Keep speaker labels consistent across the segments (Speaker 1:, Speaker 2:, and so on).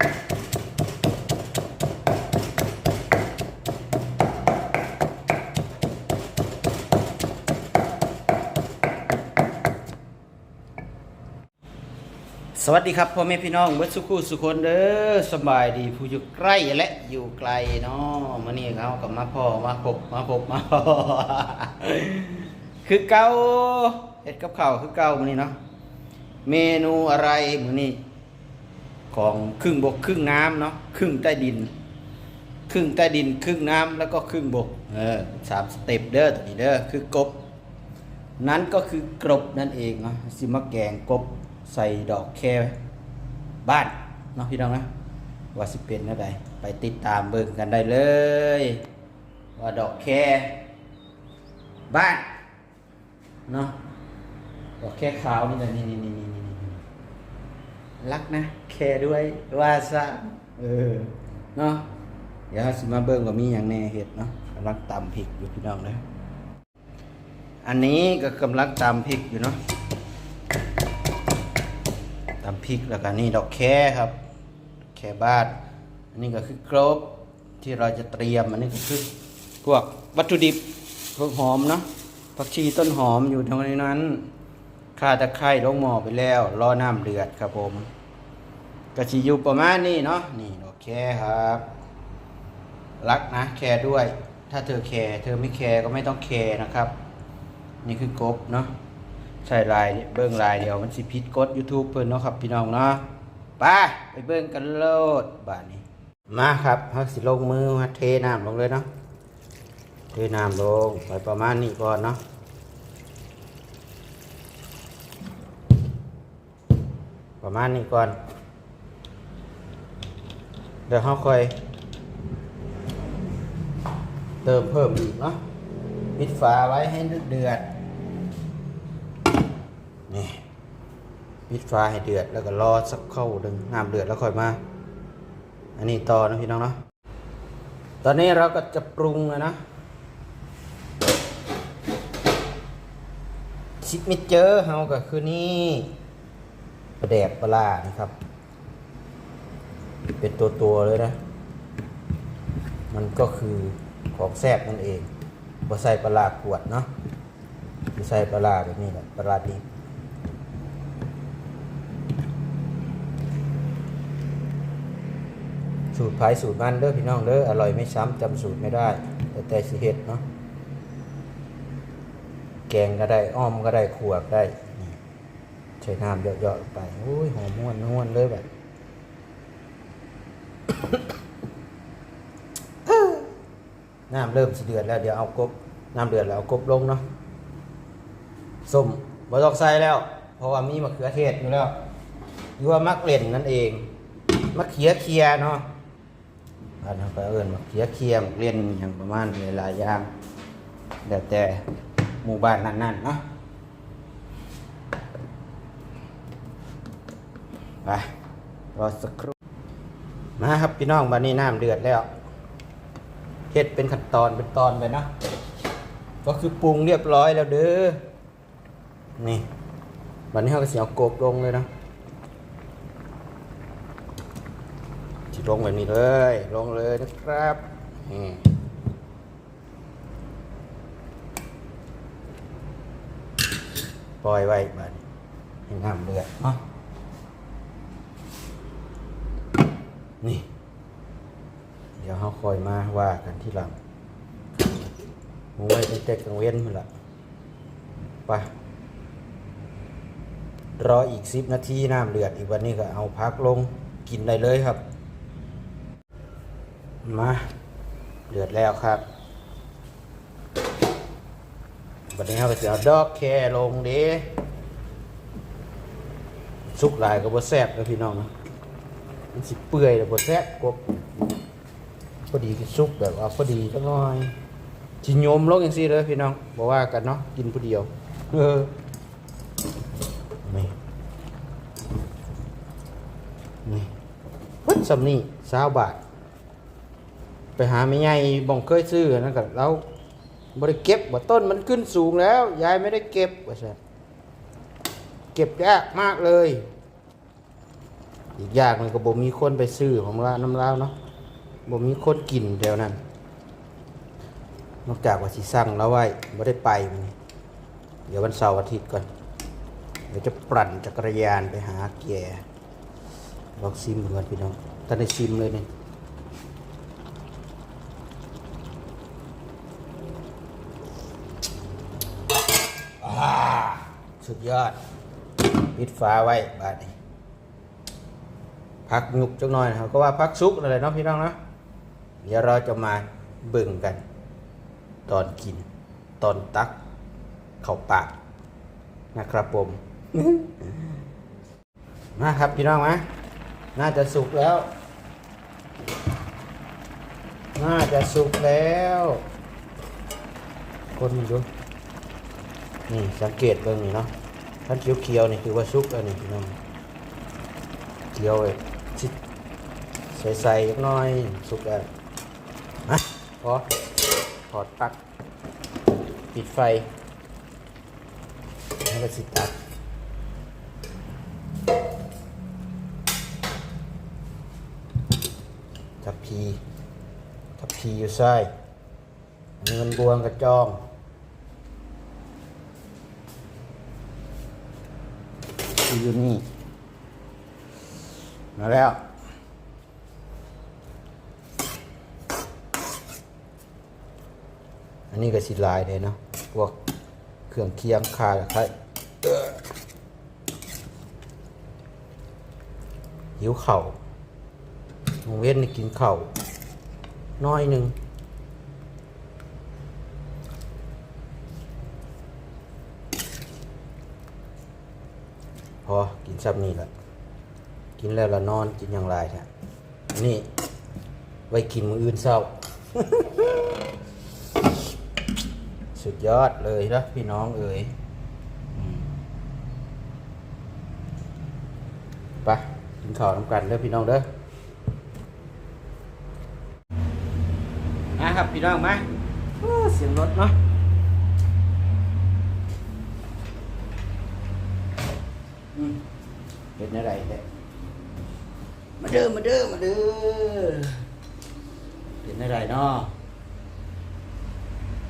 Speaker 1: สวัสดีครับพ่อแม่พี่น้องเบิดสุขุสุคนเด้อสบายดีผู้อยู่ใกล้และอยู่ไกลเนาะมื้อนี้เขากับมาพ่อมาพบมาพบมาพ่อคือเก่าเฮ็ดกับข้าวคือเก่ามื้อนี้เนาะเมนูอะไรมือนี้ ของครึ่งบกครึ่งน้ำเนาะครึ่งใต้ดิน ครึ่งใต้ดิน ครึ่งน้ำแล้วก็ครึ่งบกเออสามสเต็ปเด้อตัวนี้เด้อคือกบ นั้นก็คือกรบนั่นเองเนาะสิมาแกงกบใส่ดอกแคบ้านเนาะพี่น้องนะว่าสิเป็นอะไรไปติดตามเบิ่งกันได้เลย ว่าดอกแคบ้านเนาะดอกแคขาวนี่นะนี่นี่นี่นี่นี่นี่ รักนะ แคด้วยว่าซะเออเนาะเดี๋ยวเราสิมาเบิ่งว่ามีอย่างแน่เห็ดเนาะกำลังตำพริกอยู่พี่น้องนะอันนี้ก็กำลังตำพริกอยู่เนาะตำพริกแล้วก็นี่ดอกแค่ครับ แค่บ้านอันนี้ก็คือกรบที่เราจะเตรียมอันนี้ก็คือพวกวัตถุดิบพวกหอมเนาะผักชีต้นหอมอยู่ตรงนั้น ข่าตะไคร้ลงหม้อไปแล้วรอน้ำเดือดครับผมกระชีอยู่ประมาณนี้เนาะนี่ดอกแคครับ รักนะแคร์ด้วย ถ้าเธอแคร์เธอไม่แคร์ก็ไม่ต้องแคร์นะครับ นี่คือกบเนาะใส่ลายเบิ้งลายเดียวมันสิพิษกด YouTube เพิ่นเนาะครับพี่น้องเนาะไปไปเบิ้งกันโลดบาดนี้ มาครับเฮาสิลงมือมาเทน้ำลงเลยเนาะเทน้ำลงไปประมาณนี้ก่อนเนาะ ประมาณนี้ก่อน เดี๋ยวเฮาค่อยเติมเพิ่มอีกเนาะปิดฝาไว้ให้เดือดนี่ปิดฝาให้เดือดแล้วก็รอสักเข้าดึงน้ำเดือดแล้วค่อยมา อันนี้ต่อนะพี่น้องเนาะตอนนี้เราก็จะปรุงเลยนะชิปมิเจอร์เฮาก็คือนี่ ประแดกปลานะครับ เป็นตัวตัวๆเลยนะ มันก็คือของแซ่บนั่นเองบใส่ปลาขวดเนาะบใส่ปลาแบบนี้แหละปลาร้าดิบสูตรภายสูตรมันเด้อพี่น้องเด้ออร่อยไม่ซ้ำจำสูตรไม่ได้ แต่แต่สิเฮ็ดเนาะแกงก็ได้อ้อมก็ได้ขวดได้ นี่ใช้น้ำเยอะๆไปโอ้ยหอมม่วนม่วนเลยแบบน้ำเริ่มสิเดือดแล้วเดี๋ยวเอากบน้ำเดือดแล้วเอากบลงเนาะส้มบต้องใส่แล้ว เพราะว่ามีมะเขือเทศอยู่แล้วหรือว่ามักเล่นนั่นเองมะเขือเคียเนาะอันนั้นก็เอิ้นมะเขือเคียมเล่นอย่างประมาณหลายๆอย่างแล้วแต่หมู่บ้านนั้นๆเนาะ ไปรอสักครู่มาครับพี่น้องบันนี้น้ำเดือดแล้วเฮ็ดเป็นขั้นตอนเป็นตอนไปเนาะก็คือปรุงเรียบร้อยแล้วเด้อนี่วันนี้เราก็เสียกบลงเลยนาะจิลงแบบนี้เลย ลงเลยนะครับนี่ปล่อยไว้บัดนี้ให้น้ำเดือดเนาะ นี่ เดี๋ยวเขาคอยมาว่ากันที่หลังมึงไว้ตั้งแต่กลางเว้นมันละไปรออีกสิบนาทีน้ำเดือดอีกวันนี้ก็เอาพักลงกินได้เลยครับ มาเดือดแล้วครับวันนี้เราจะเอาดอกแคลงเด้สุกหลายก็บ่แซ่บแล้วพี่น้องนะ มันสิเปื่อยแล้วบ่แซ่บกบพอดีก็ซุปแบบว่าพอดีจังหน่อยจิโยมลงอย่างซี่เลยพี่น้องบอกว่ากันเนาะกินผู้เดียวเออนี่นี่วัดสำนี่สาวบาท ไปหาไม่ใหญ่บ่องเคยซื้อนั่นกับเราบริเก็บว่าต้นมันขึ้นสูงแล้ว ยายไม่ได้เก็บว่าใช่เก็บยากมากเลย อีกอย่างหนึงก็บ่มีคนไปซื้อผมว่าน้ำลาวเนาะบ่มีคนกินแถวนั้น นอกจากว่าสิสั่งแล้วไว้บ่ได้ไปมื้อนี้เดี๋ยววันเสาร์อาทิตย์ก่อน เดี๋ยวจะปั่นจักรยานไปหาแกลองซิมดูก่อนพี่น้องท่านได้ซิมเลยนี่อ่าสุดยอด ปิดฝาไว้บาดนี้ พักยุกจักหน่อยนะครับก็ว่าพักซุกอะไรเนาะพี่น้องเนาะเดี๋ยวเราจะมาเบิ่งกัน ตอนกิน ตอนตัก เข้าปากนะครับผมมาครับพี่น้องมาน่าจะสุกแล้ว น่าจะสุกแล้วคนดูนี่สังเกตเบิ่งนี่เนาะท่านเขียวๆนี่คือว่าสุกแล้วนี่พี่น้องเขียวเลย ชิดใส่ๆน้อยสุกแล้วมาพอถอดปลั๊กปิดไฟแล้วก็สิตัดทับพีทับพีอยู่ซ้ายอันนี้มันบวงกระจองพีอยู่นี่ มาแล้ว อันนี้ก็สิลายเลยเนาะพวกเครื่องเคียงคาะไคร้เอ้อหิวเข่าวโรงเว้นนี่กินเข่าน้อยหนึ่งพอกินซับนี่แหละ กินแล้วละนอนกินอย่างไรฮะนี่ ไว้กินมืออื่นเศร้า สุดยอดเลยนะพี่น้องเอ๋ยไปกินข้าวน้ำกันเด้อพี่น้องเด้อมาครับพี่น้องมาเสียงรถเนาะเป็นอะไรเนี่ย มาเด้อมาเด้อมาเด้อเป็นอะไรเนาะ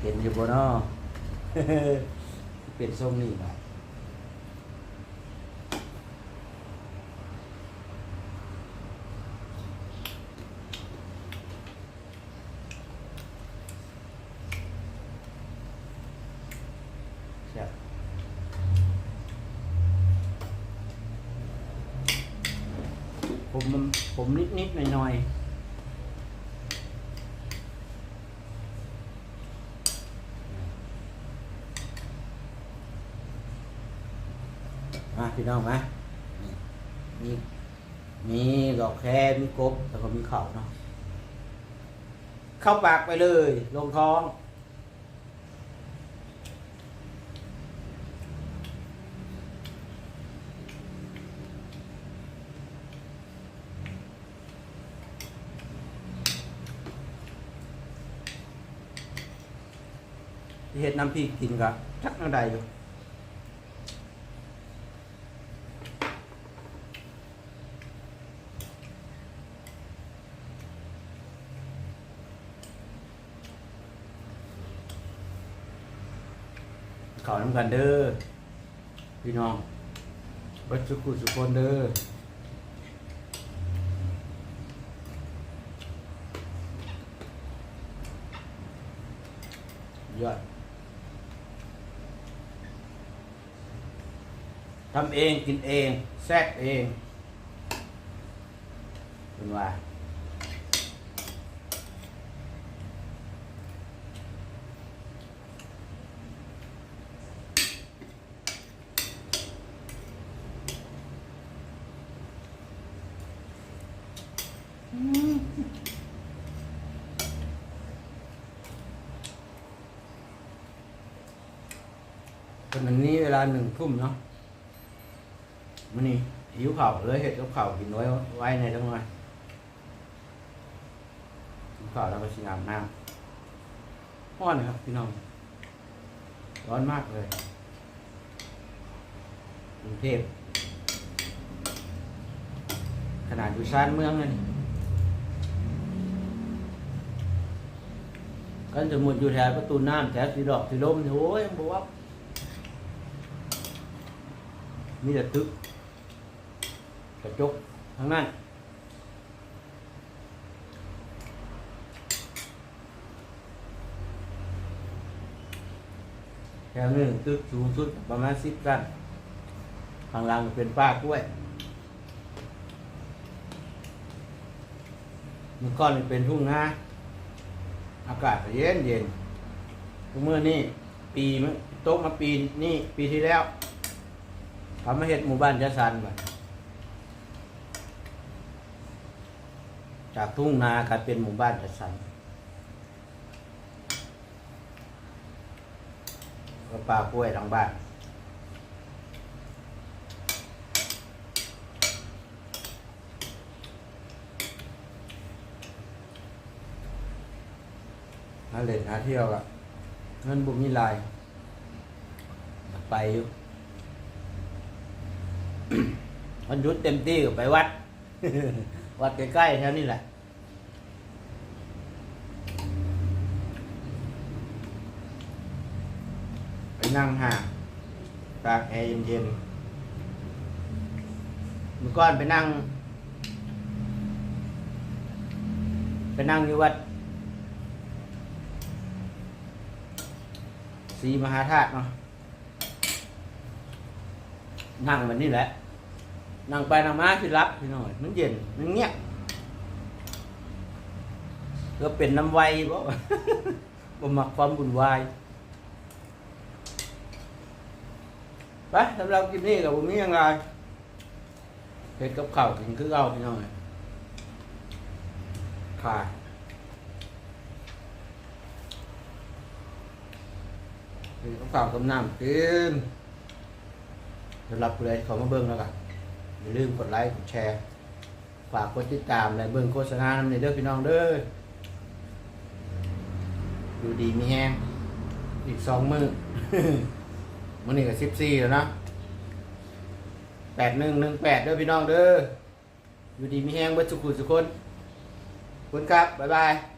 Speaker 1: เห็นอยู่บนนอเป็นส้มนี่นะแซ่บ ผมนผมนิดนิดหน่อยหน่อยมาพี่น้องมามีมีดอกแครมีกบแล้วก็มีเข่าเนาะเข้าปากไปเลย ลงท้อง เห็ดน้ำพริกกินกะทักน้ำใดอยู่ขอน้ำกันเด้อพี่น้องบัดสุขุสุคนเด้อยอด ทำเองกินเองแซ่บเองเป็นว่าตอนนี้เวลาหนึ่งทุ่มเนาะ มันนี่หิวเข่าเลยเห็ดกับเข่ากินไว้ไว้ในทั้งวันกินข้าวแล้วก็ชิอาบน้ำร้อนนะครับพี่น้องร้อนมากเลยกรุงเทพขนาดอยู่ชานเมืองนั่นกันสมมุติอยู่แถวประตูน้ำแถวสีดอกสีลมโอ้ยบอกว่ามีแต่ตึก ระจกทั้งนั้นแถวหนึ่งตึกสูงสุดประมาณสิบกันข้างล่างเป็นป้ากล้วยมื่อก่อนเป็นทุ่งนาอากาศเย็นเย็นเมื่อนี่ปีมั้งตมาปีนี่ปีที่แล้วทำมาเห็ดหมู่บ้านจัดสรรไป จากทุ่งนากลายเป็นหมู่บ้านจัดสรรก็ปลากล้วยทางบ้านหาเล่นหาเที่ยวอะเงินบุมีลาย ไปอยู่วันหยุดเต็มที่ก็ไปวัด วัดใกล้ๆแถวนี้แหละไปนั่งห่างตากแอร์เย็นๆเมื่อก่อนไปนั่ง ไปนั่งอยู่วัดศรีมหาธาตุเนาะนั่งมันนี่แหละ นั่งไปนั่งมาคือรับพี่น้อยมันเย็นมันเงียบก็เป็นน้ำไวบ่บ่มักความบุญวายไปสำหรับคลิปนี้กับผมนี้ยังไงเผ็ดกับข้าวกินคือเอาพี่น้องขาดเผ็ดกับข้าวกับน้ำกินสำหรับผู้ใดเขามาเบิ่งแล้วกัน อย่าลืมกดไลค์กดแชร์ฝากกดติดตามและเบิ่งโฆษณาในเด้อพี่น้องเด้อดูดีมีแฮงอีกสองมือมื่อนี้ก็สิบสี่แล้วนะแปดหนึ่งหนึ่งแปดเด้อพี่น้องเด้ออยู่ดีมีแห้งเบิดสุขุสุคนขอบคุณครับ บ๊ายบาย